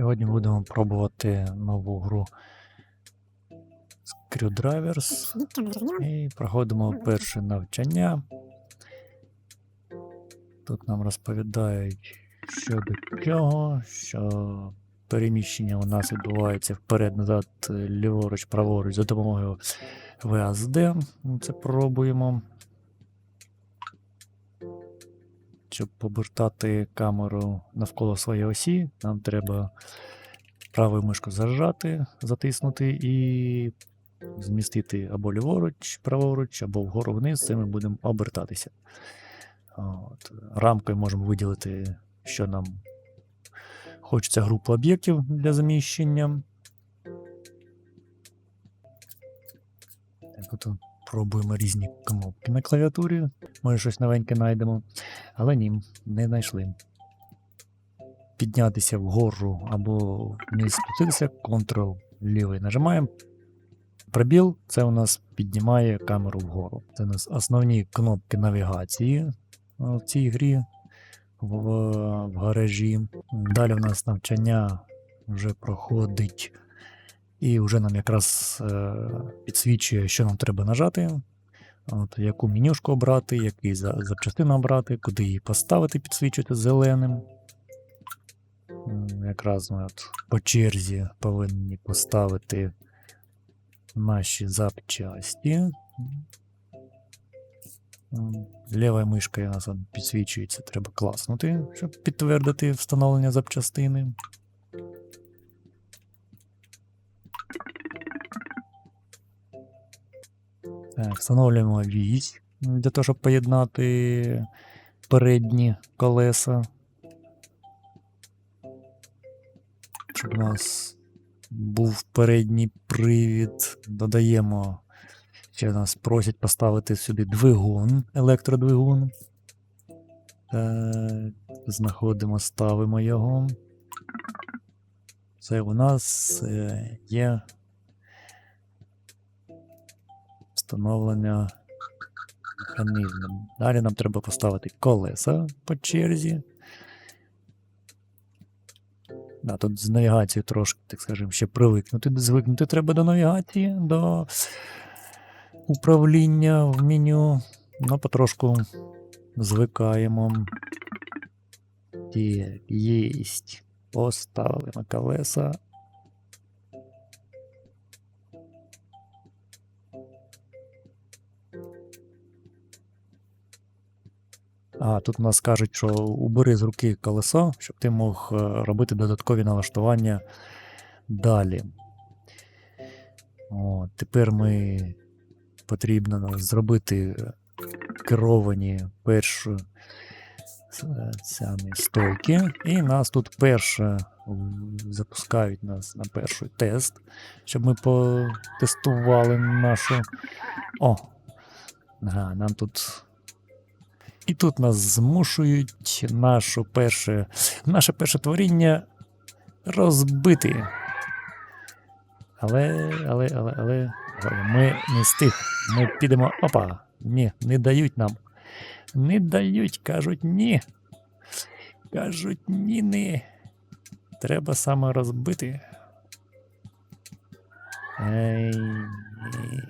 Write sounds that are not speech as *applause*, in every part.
Сьогодні будемо пробувати нову гру Screwdrivers і проходимо перше навчання. Тут нам розповідають, що до чого, що переміщення у нас відбувається вперед-назад, ліворуч, праворуч за допомогою. Ми Це пробуємо. Щоб обертати камеру навколо своєї осі, нам треба правою мишку зажати, затиснути і змістити або ліворуч, праворуч, або вгору вниз, це ми будемо обертатися. От. Рамкою можемо виділити, що нам хочеться групу об'єктів для заміщення. Так, пробуємо різні кнопки на клавіатурі. Може щось новеньке знайдемо. Але ні, не знайшли. Піднятися вгору або вниз спуститися, Ctrl лівий нажимаємо. Пробіл це у нас піднімає камеру вгору. Це у нас основні кнопки навігації в цій грі в, в гаражі. Далі у нас навчання вже проходить, і вже нам якраз е, підсвічує, що нам треба нажати. От, яку менюшку обрати, за, запчастину обрати, куди її поставити, підсвічувати зеленим. Якраз ми от по черзі повинні поставити наші запчасті. Лівою мишкою у нас підсвічується, треба класнути, щоб підтвердити встановлення запчастини. Встановлюємо вісь для того, щоб поєднати передні колеса. Щоб у нас був передній привід. Додаємо. Ще нас просять поставити сюди двигун, електродвигун. Так, знаходимо, ставимо його. Це у нас е, є встановлення механізму. Далі нам треба поставити колеса по черзі. Да, тут з навігацією трошки, так скажемо, ще привикнути. Звикнути треба до навігації, до управління в меню. Ну, потрошку звикаємо. Так, єсть. Поставили на колеса. А, тут у нас кажуть, що убери з руки колесо, щоб ти мог е, робити додаткові налаштування далі. О, тепер ми потрібно зробити керовані перші е, стойки. І нас тут перше запускають нас на перший тест, щоб ми потестували нашу. О! Ага, нам тут і тут нас змушують нашу перше, наше перше творіння розбити. Але, але, але, але, ми не з тих. Ми підемо. Опа! Ні, не дають нам. Не дають, кажуть ні. Кажуть, ні, не. Треба саме розбити. Ей, ні.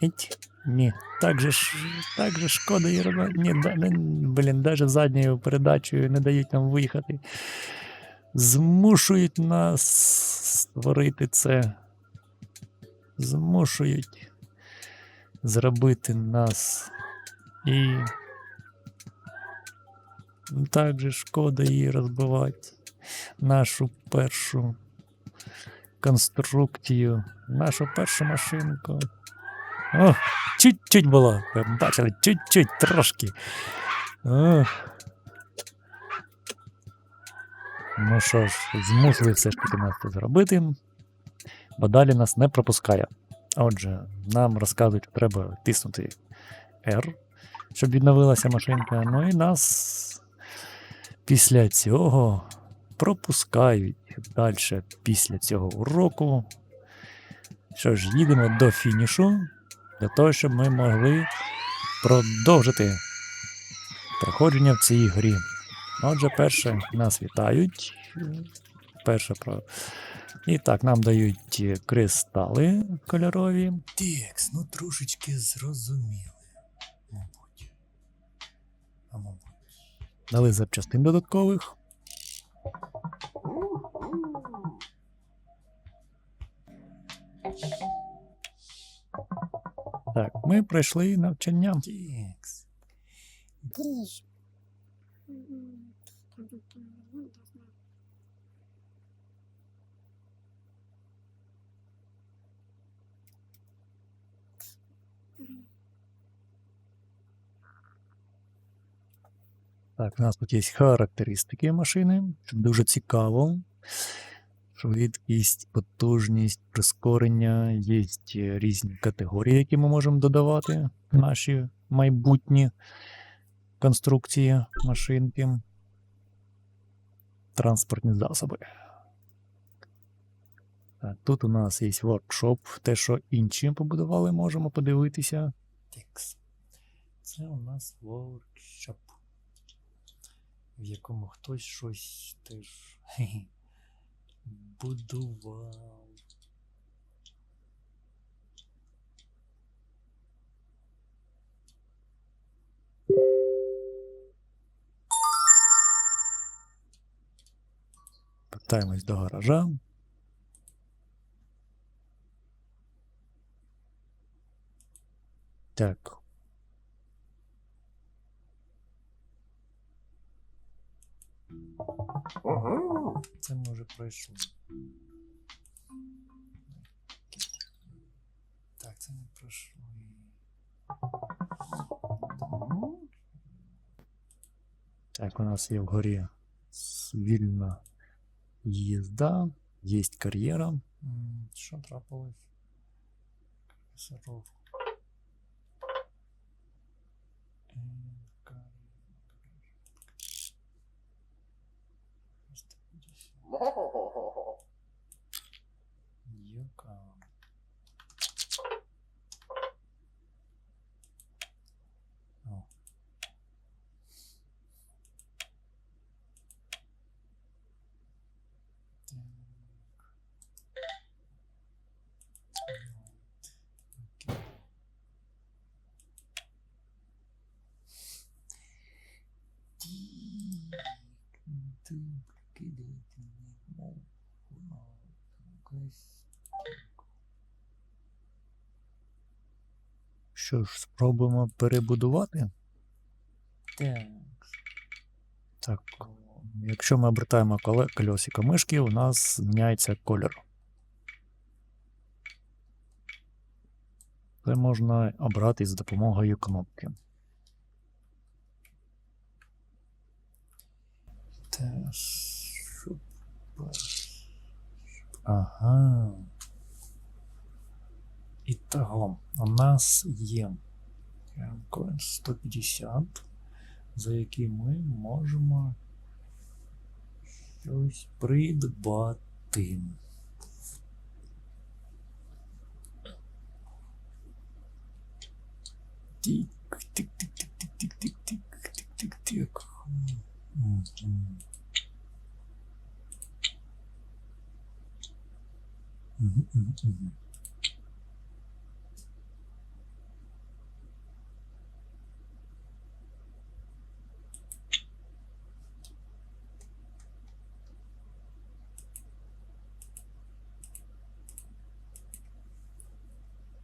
Іть. Ні, так же ж, так же шкода робити. Ні, да, не, блін, навіть задньою передачею не дають нам виїхати. Змушують нас створити це. Змушують зробити нас. І так же шкода її розбивати. Нашу першу конструкцію, нашу першу машинку. О, чуть-чуть було. Ви бачили, чуть-чуть трошки. О. Ну що ж, змусили все ж таки нас це зробити, бо далі нас не пропускає. Отже, нам розказують, що треба тиснути R, щоб відновилася машинка. Ну і нас після цього пропускають далі після цього уроку. Що ж, їдемо до фінішу для того, щоб ми могли продовжити проходження в цій грі. Отже, перше нас вітають. перше про. І так, нам дають е, кристали кольорові. Текс, ну трошечки зрозуміли. Мабуть. А мабуть. Дали запчастин додаткових. Так, ми пройшли навчання. Так, у нас тут є характеристики машини, дуже цікаво. Швидкість, потужність, прискорення, є різні категорії, які ми можемо додавати в наші майбутні конструкції машинки. Транспортні засоби. Тут у нас є воркшоп, те, що інші побудували, можемо подивитися. Це у нас воркшоп в якому хтось щось теж будував. Питаємось до гаража. Так, Це ми вже пройшли. Так, це ми пройшли. Так, у нас є вгорі вільна їзда, є кар'єра. Що трапилось? Професоров. Е, кар'єра. 350. Юка. О. Так. Окей. Що ж, спробуємо перебудувати? Так. Так. Якщо ми обертаємо коле- колесико мишки, у нас зміняється кольор. Це можна обрати за допомогою кнопки. Та щоб- Ага. І того, у нас є коін 150, за які ми можемо щось придбати. Тик, тик, тик, тик, тик, тик, тик, тик, тик, тик,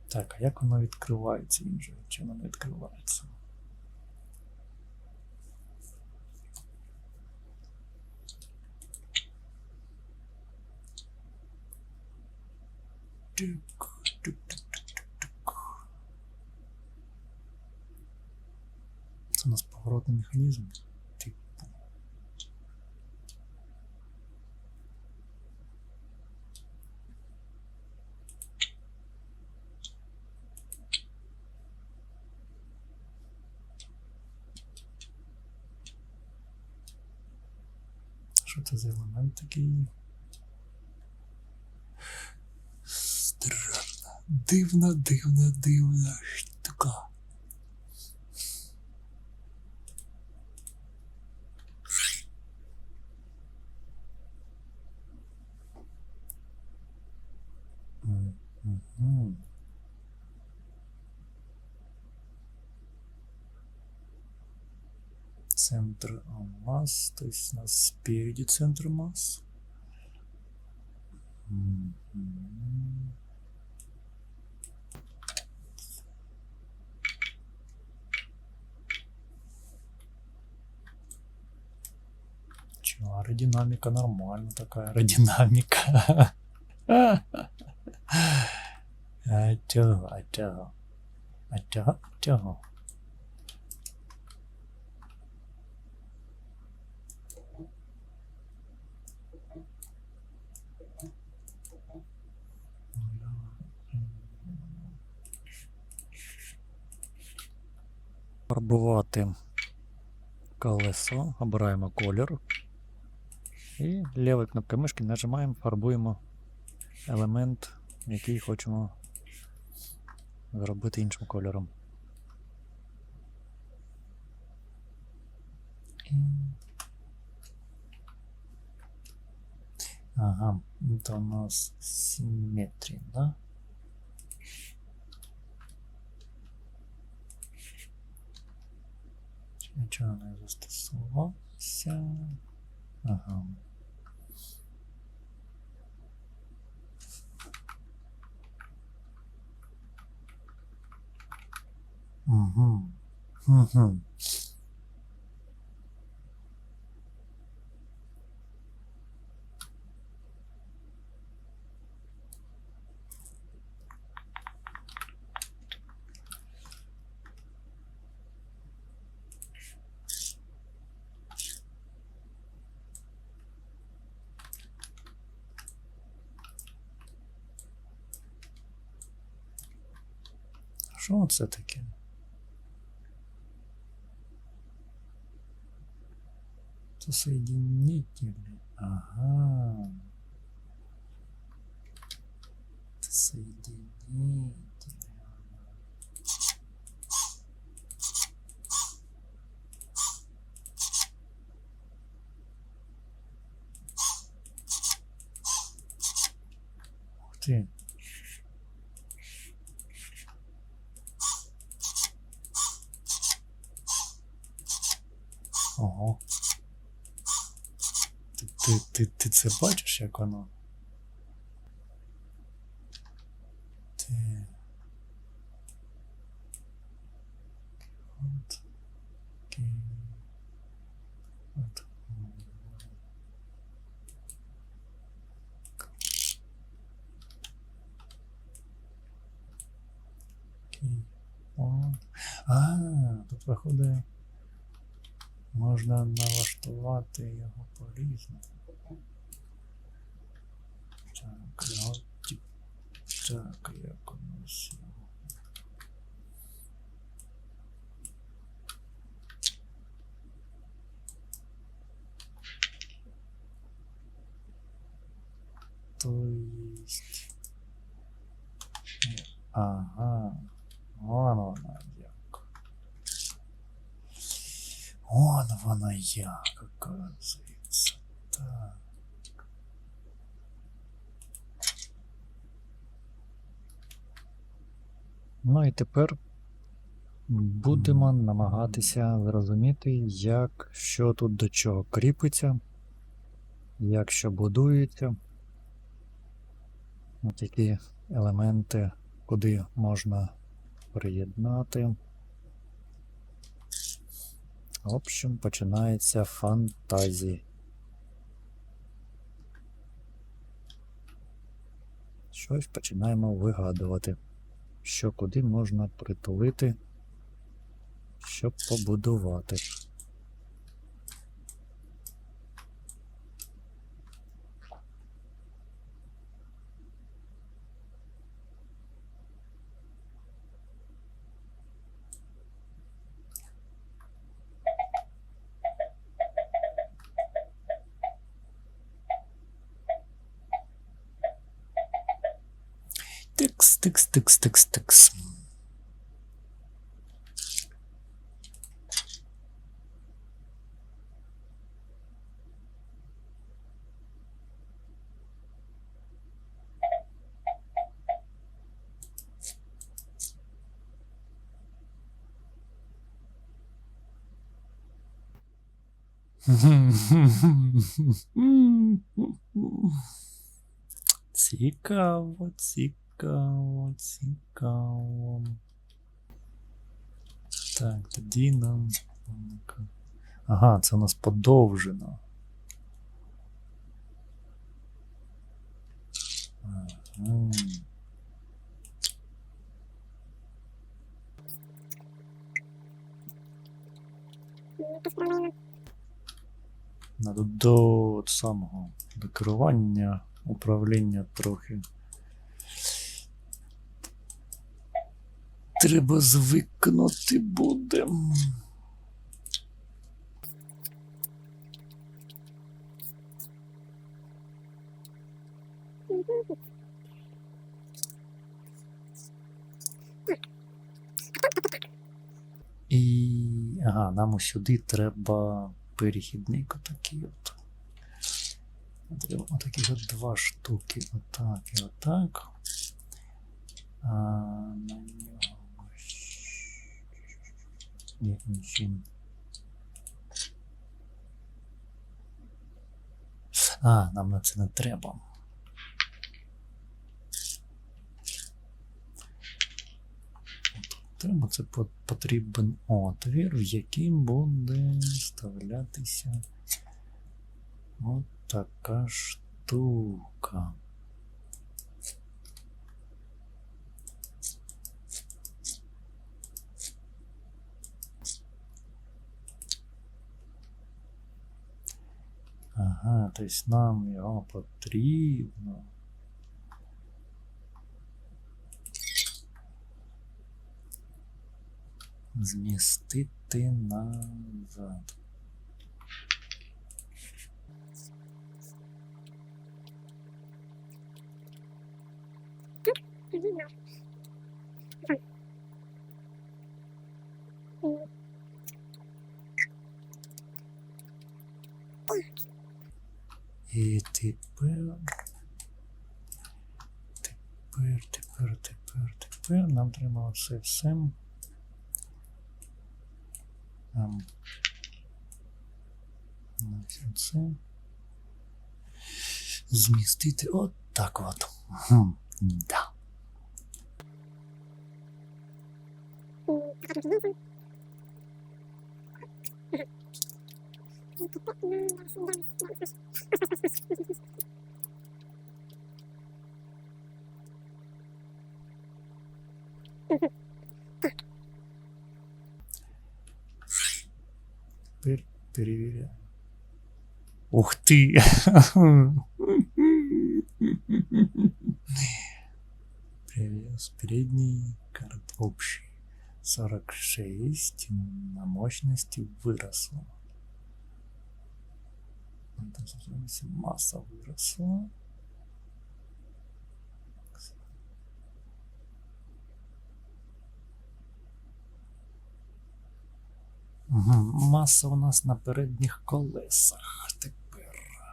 Так, а як воно відкривається? Інже? Чи воно відкривається? Це у нас поворотний механізм. дивна, дивна, дивна штука. Центр масс, то тобто есть у нас спереди центр масс. Mm -hmm. Отлично. Аэродинамика нормально такая. Аэродинамика. Отел, отел. Отел, отел. Фарбувати колесо, обираємо колір. І лівою кнопкою мишки нажимаємо, фарбуємо елемент, який хочемо зробити іншим кольором. Ага, это у нас симметрия, да? Нічого не застосувався. Ага. Угу. Угу. Що це таке? Соединители. Ага. Соединители. Ух ты. Ого. Ти, ти, ти, ти це бачиш, як воно? Ти. От. От. А, тут виходить. Можна налаштувати його по-різному. Так, тип. Так, як у нас. То есть. Ага. Вон вона як. Вон вона як, оказується. Так. Ну і тепер будемо намагатися зрозуміти, як що тут до чого кріпиться, як що будується, от які елементи, куди можна приєднати. В общем, починається фантазія. Щось починаємо вигадувати, що куди можна притулити, щоб побудувати. тикс, тикс, тикс. *laughs* Цікаво, цікаво цікаво, цікаво. Так, тоді нам. Ага, це у нас подовжено. Ага. Надо до самого до керування, управління трохи. Треба звикнути буде. І. Ага, нам сюди треба перехідник отакий от. Треба от два штуки. Отак і отак. А, на нього. Ні, нічим. А, нам на це не треба. Треба це потрібен отвір, в яким буде вставлятися от така штука. Ага, тобто нам його потрібно. Змістити назад. Мгм, да. Ага. М. І тепер. Тепер, тепер, тепер, тепер нам треба все все. Ось це. Змістити от так от. Хм, да. М, така тут знизу. Мгм. І тут, ну, зараз, зараз, зараз. Мгм. Тепер перевіряємо. Ух ти! Привез передний карт общий. 46 на мощности выросло. Выросла. Угу. Маса у нас на передніх колесах тепер.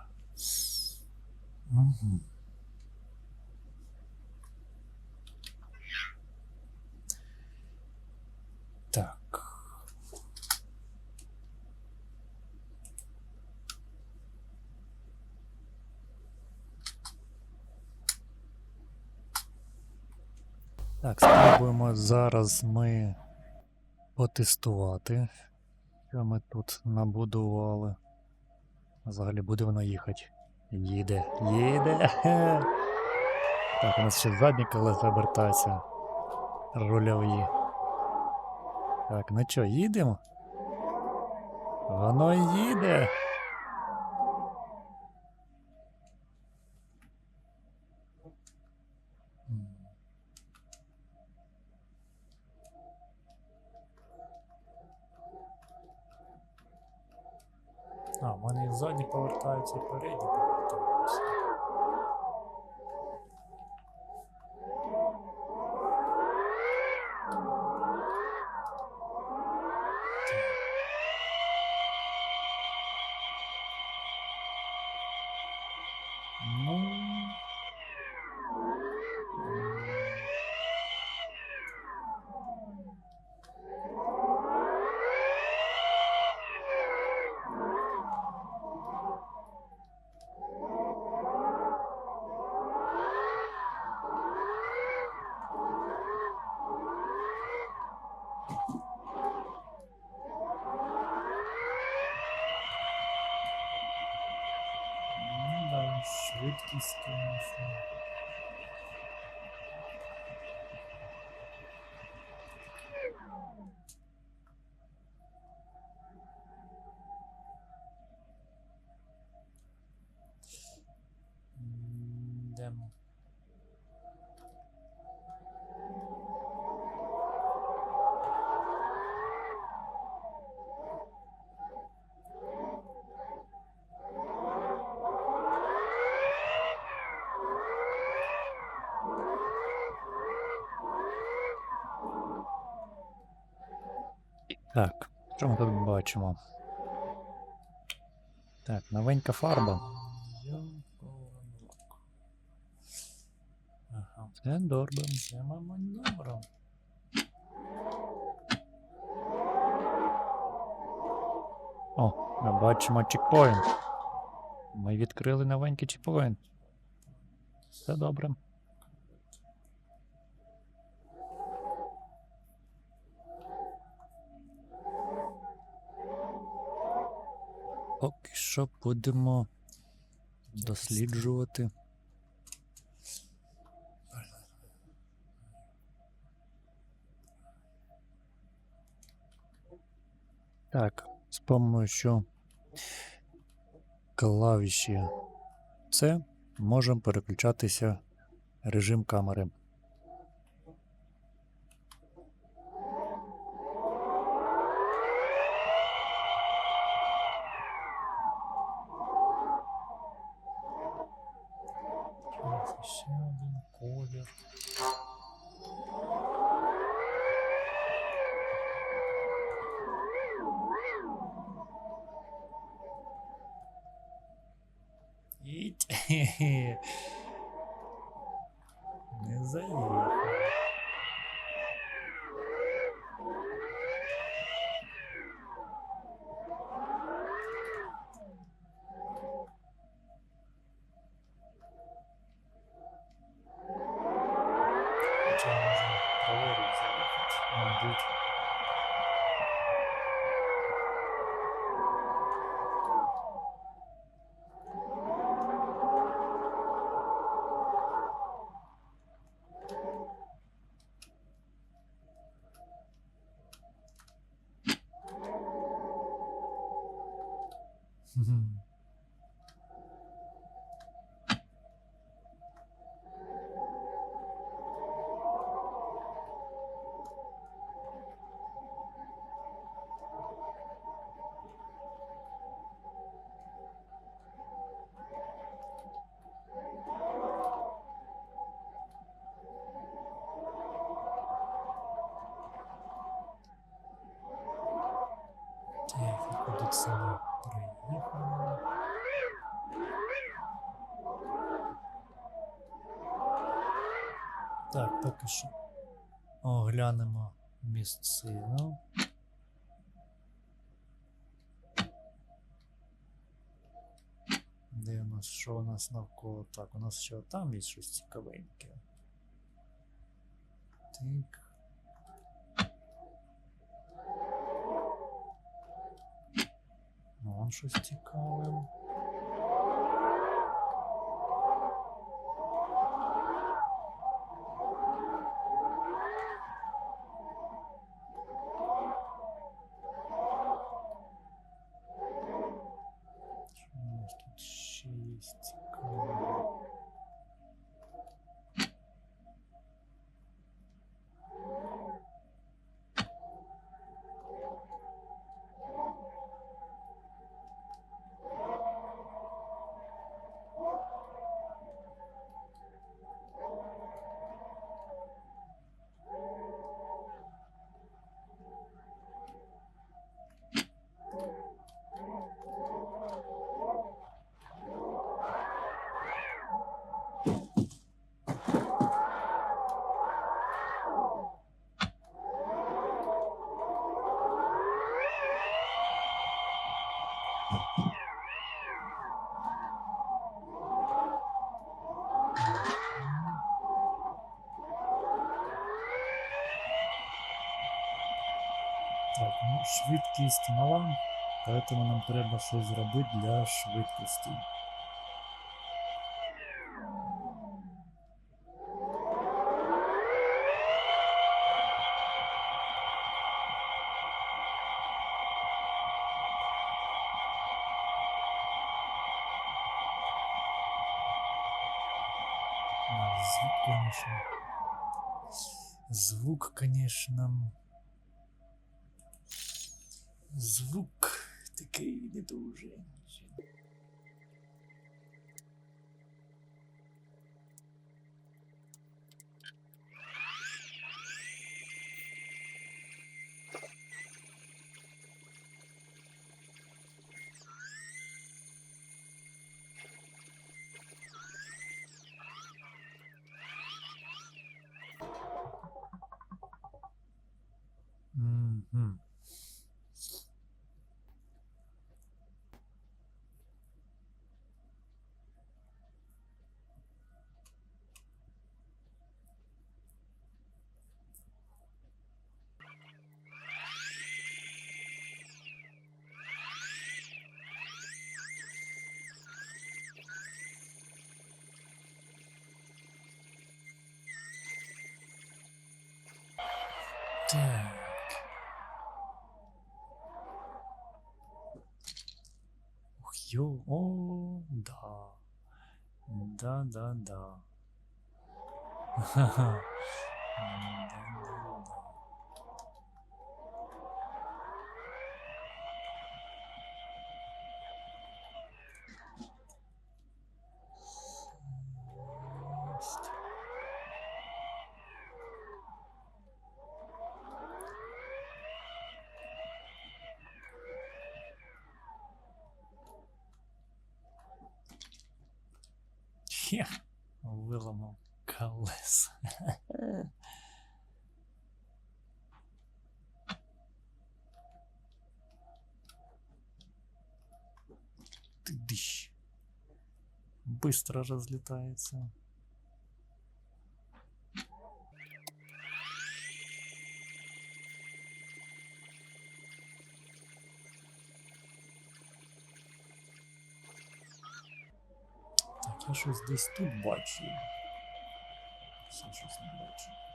Угу. Так. Так, спробуємо зараз ми потестувати, що ми тут набудували. Взагалі буде вона їхати. Їде, їде. *laughs* Так, у нас ще задні колеса обертаються. Рульові. Так, ну що, їдемо? Воно їде. М. А, в мене і задні повертаються, і Так, що ми тут бачимо? Так, новенька фарба. Ага, це добре. Мабуть, добре. О, ми бачимо чекпоінт. Ми відкрили новенький чекпоінт. Все добре. Поки що будемо досліджувати. Так, з помощью клавіші C можемо переключатися режим камери. Іть. *laughs* Не заїхав. Хоча можна праворуч заїхати, мабуть. Мгм. Так, виходить село приїхало. Так, поки що оглянемо місцину. Нас, що у нас навколо? Так, у нас ще там є щось цікавеньке. Так. Вон щось цікаве. швидкість мала, поэтому нам треба щось зробити для швидкості. Звук, конечно. Звук, конечно. Звук такий не дуже. Ух, ё, о, да. Да, да, да. Ха-ха. Да-да-да. Быстро разлетается. Так, я щось десь тут бачу. Щось не бачу.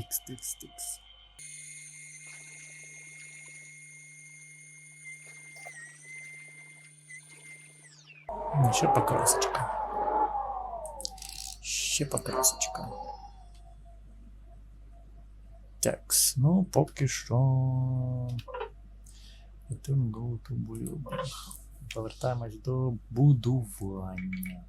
Тикс, тикс, тикс. Ну, Ще покрасочка. Ще покрасочка. Такс, ну поки що. Повертаємось до будування.